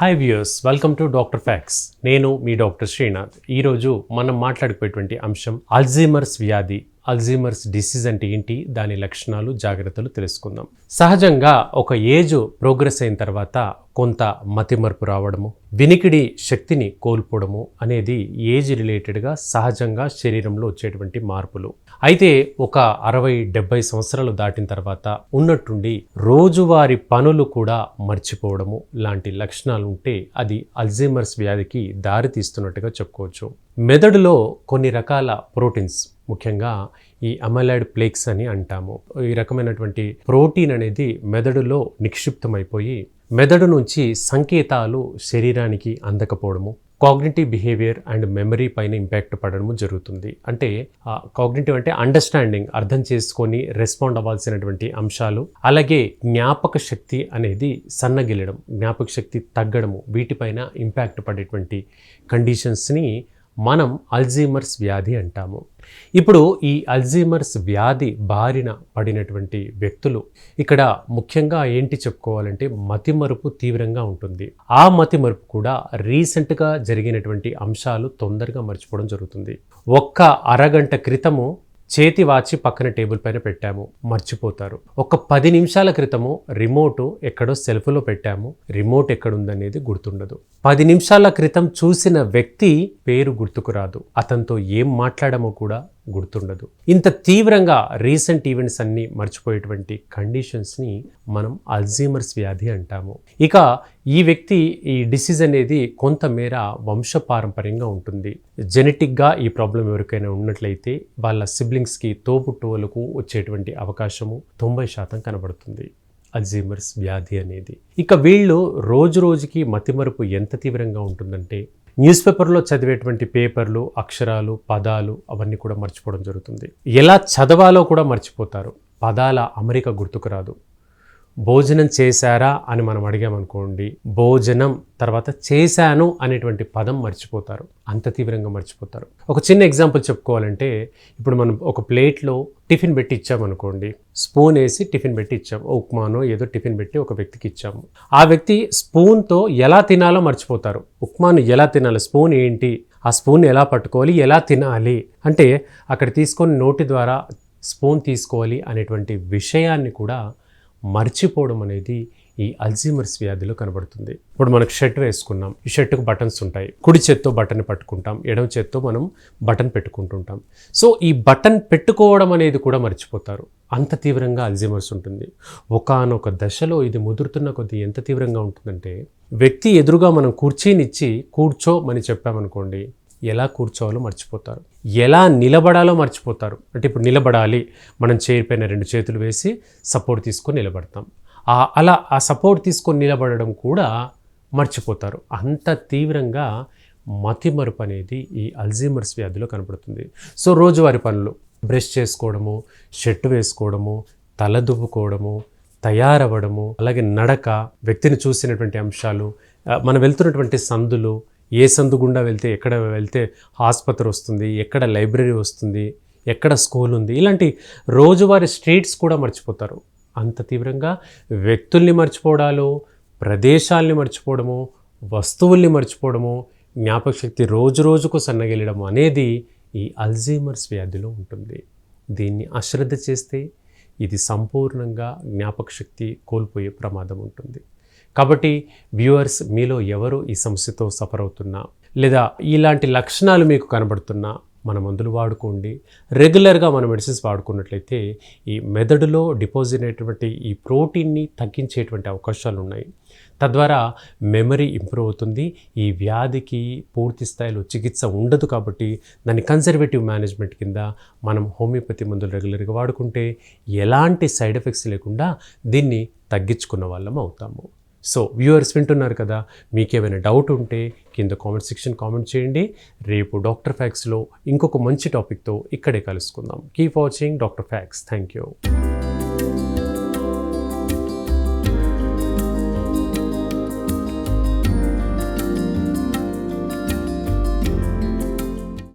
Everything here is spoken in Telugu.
Hi viewers welcome to doctor facts నేను మీ డాక్టర్ శ్రీనాథ్ ఈరోజు మనం మాట్లాడుకునేటువంటి అంశం అల్జీమర్స్ వ్యాధి. అల్జీమర్స్ డిసీజ్ అంటే ఏంటి? దాని లక్షణాలు జాగ్రత్తలు తెలుసుకుందాం. సహజంగా ఒక ఏజ్ ప్రోగ్రెస్ అయిన తర్వాత కొంత మతిమరుపు రావడము వినికిడి శక్తిని కోల్పోవడము అనేది ఏజ్ రిలేటెడ్గా సహజంగా శరీరంలో వచ్చేటువంటి మార్పులు. అయితే ఒక అరవై డెబ్బై సంవత్సరాలు దాటిన తర్వాత ఉన్నట్టుండి రోజువారి పనులు కూడా మర్చిపోవడము లాంటి లక్షణాలు ఉంటే అది అల్జీమర్స్ వ్యాధికి దారి తీస్తున్నట్టుగా చెప్పుకోవచ్చు. మెదడులో కొన్ని రకాల ప్రోటీన్స్ ముఖ్యంగా ఈ అమలాయిడ్ ప్లేక్స్ అని అంటాము. ఈ రకమైనటువంటి ప్రోటీన్ అనేది మెదడులో నిక్షిప్తమైపోయి మెదడు నుంచి సంకేతాలు శరీరానికి అందకపోవడము కాగ్నిటివ్ బిహేవియర్ అండ్ మెమరీ పైన ఇంపాక్ట్ పడడము జరుగుతుంది. అంటే కాగ్నిటివ్ అంటే అండర్స్టాండింగ్ అర్థం చేసుకొని రెస్పాండ్ అవ్వాల్సినటువంటి అంశాలు అలాగే జ్ఞాపక శక్తి అనేది సన్నగిల్లడం జ్ఞాపక శక్తి తగ్గడము వీటిపైన ఇంపాక్ట్ పడేటువంటి కండిషన్స్ని మనం అల్జీమర్స్ వ్యాధి అంటాము. ఇప్పుడు ఈ అల్జీమర్స్ వ్యాధి బారిన పడినటువంటి వ్యక్తులు ఇక్కడ ముఖ్యంగా ఏంటి చెప్పుకోవాలంటే మతిమరుపు తీవ్రంగా ఉంటుంది. ఆ మతిమరుపు కూడా రీసెంట్గా జరిగినటువంటి అంశాలు తొందరగా మర్చిపోవడం జరుగుతుంది. ఒక్క అరగంట క్రితము చేతి వాచి పక్కన టేబుల్ పైన పెట్టాము. మర్చిపోతారు. ఒక పది నిమిషాల క్రితము రిమోట్ ఎక్కడో సెల్ఫ్లో పెట్టాము. రిమోట్ ఎక్కడుందనేది గుర్తుండదు. పది నిమిషాల క్రితం చూసిన వ్యక్తి పేరు గుర్తుకు రాదు. అతనితో ఏం మాట్లాడమో కూడా గుర్తుండదు. ఇంత తీవ్రంగా రీసెంట్ ఈవెంట్స్ అన్ని మర్చిపోయేటువంటి కండిషన్స్ని మనం అల్జీమర్స్ వ్యాధి అంటాము. ఇక ఈ వ్యక్తి ఈ డిసీజ్ అనేది కొంతమేర వంశపారంపర్యంగా ఉంటుంది. జెనెటిక్గా ఈ ప్రాబ్లం ఎవరికైనా ఉన్నట్లయితే వాళ్ళ సిబ్లింగ్స్కి తోబుట్టువులకు వచ్చేటువంటి అవకాశము తొంభై శాతం కనబడుతుంది. అల్జీమర్స్ వ్యాధి అనేది. ఇక వీళ్ళు రోజు రోజుకి మతిమరుపు ఎంత తీవ్రంగా ఉంటుందంటే న్యూస్ పేపర్లో చదివేటువంటి పేపర్లు అక్షరాలు పదాలు అవన్నీ కూడా మర్చిపోవడం జరుగుతుంది. ఎలా చదవాలో కూడా మర్చిపోతారు. పదాల అమరిక గుర్తుకు రాదు. భోజనం చేశారా అని మనం అడిగామనుకోండి భోజనం తర్వాత చేశాను అనేటువంటి పదం మర్చిపోతారు. అంత తీవ్రంగా మర్చిపోతారు. ఒక చిన్న ఎగ్జాంపుల్ చెప్పుకోవాలంటే ఇప్పుడు మనం ఒక ప్లేట్లో టిఫిన్ పెట్టి ఇచ్చామనుకోండి స్పూన్ వేసి టిఫిన్ పెట్టి ఇచ్చాము ఉప్మానో ఏదో టిఫిన్ పెట్టి ఒక వ్యక్తికి ఇచ్చాము. ఆ వ్యక్తి స్పూన్తో ఎలా తినాలో మర్చిపోతారు. ఉప్మాను ఎలా తినాలి? స్పూన్ ఏంటి? ఆ స్పూన్ ఎలా పట్టుకోవాలి? ఎలా తినాలి? అంటే అక్కడ తీసుకొని నోటి ద్వారా స్పూన్ తీసుకోవాలి అనేటువంటి విషయాన్ని కూడా మర్చిపోవడం అనేది ఈ అల్జీమర్స్ వ్యాధిలో కనబడుతుంది. ఇప్పుడు మనకు షర్ట్ వేసుకున్నాం. ఈ షర్ట్కు బటన్స్ ఉంటాయి. కుడి చేత్తో బటన్ పట్టుకుంటాం. ఎడమ చేత్తో మనం బటన్ పెట్టుకుంటుంటాం. సో ఈ బటన్ పెట్టుకోవడం అనేది కూడా మర్చిపోతారు. అంత తీవ్రంగా అల్జీమర్స్ ఉంటుంది. ఒకనొక దశలో ఇది ముదురుతున్న కొద్దీ ఎంత తీవ్రంగా ఉంటుందంటే వ్యక్తి ఎదురుగా మనం కుర్చీనిచ్చి కూర్చోమని చెప్పామనుకోండి ఎలా కూర్చోవాలో మర్చిపోతారు. ఎలా నిలబడాలో మర్చిపోతారు. అంటే ఇప్పుడు నిలబడాలి. మనం చైర్ పైన రెండు చేతులు వేసి సపోర్ట్ తీసుకొని నిలబడతాం. అలా ఆ సపోర్ట్ తీసుకొని నిలబడడం కూడా మర్చిపోతారు. అంత తీవ్రంగా మతిమరుపు అనేది ఈ అల్జీమర్స్ వ్యాధిలో కనపడుతుంది. సో రోజువారి పనులు బ్రష్ చేసుకోవడము షర్ట్ వేసుకోవడము తల దువ్వుకోవడము తయారవ్వడము అలాగే నడక వ్యక్తిని చూసినటువంటి అంశాలు మనం వెళ్తున్నటువంటి సందులు ఏ సందు గుండా వెళ్తే ఎక్కడ వెళ్తే ఆసుపత్రి వస్తుంది ఎక్కడ లైబ్రరీ వస్తుంది ఎక్కడ స్కూల్ ఉంది ఇలాంటి రోజువారి స్ట్రీట్స్ కూడా మర్చిపోతారు. అంత తీవ్రంగా వ్యక్తుల్ని మర్చిపోవడాలు ప్రదేశాల్ని మర్చిపోవడము వస్తువుల్ని మర్చిపోవడము జ్ఞాపకశక్తి రోజు రోజుకు సన్నగిల్లడం అనేది ఈ అల్జీమర్స్ వ్యాధిలో ఉంటుంది. దీన్ని అశ్రద్ధ చేస్తే ఇది సంపూర్ణంగా జ్ఞాపకశక్తి కోల్పోయే ప్రమాదం ఉంటుంది. కాబట్టి వ్యూవర్స్ మీలో ఎవరు ఈ సమస్యతో సఫర్ అవుతున్నా లేదా ఇలాంటి లక్షణాలు మీకు కనబడుతున్నా మన మందులు వాడుకోండి. రెగ్యులర్గా మన మెడిసిన్స్ వాడుకున్నట్లయితే ఈ మెదడులో డిపాజిట్ అయినటువంటి ఈ ప్రోటీన్ని తగ్గించేటువంటి అవకాశాలు ఉన్నాయి తద్వారా మెమరీ ఇంప్రూవ్ అవుతుంది. ఈ వ్యాధికి పూర్తి స్థాయిలో చికిత్స ఉండదు కాబట్టి దాన్ని కన్జర్వేటివ్ మేనేజ్మెంట్ కింద మనం హోమియోపతి మందులు రెగ్యులర్గా వాడుకుంటే ఎలాంటి సైడ్ ఎఫెక్ట్స్ లేకుండా దీన్ని తగ్గించుకున్న వాళ్ళం అవుతాము. సో వ్యూవర్స్ వింటున్నారు కదా మీకేమైనా డౌట్ ఉంటే కింద కామెంట్ సెక్షన్ కామెంట్ చేయండి. రేపు డాక్టర్ ఫ్యాక్స్లో ఇంకొక మంచి టాపిక్తో ఇక్కడే కలుసుకుందాం. Keep watching doctor facts thank you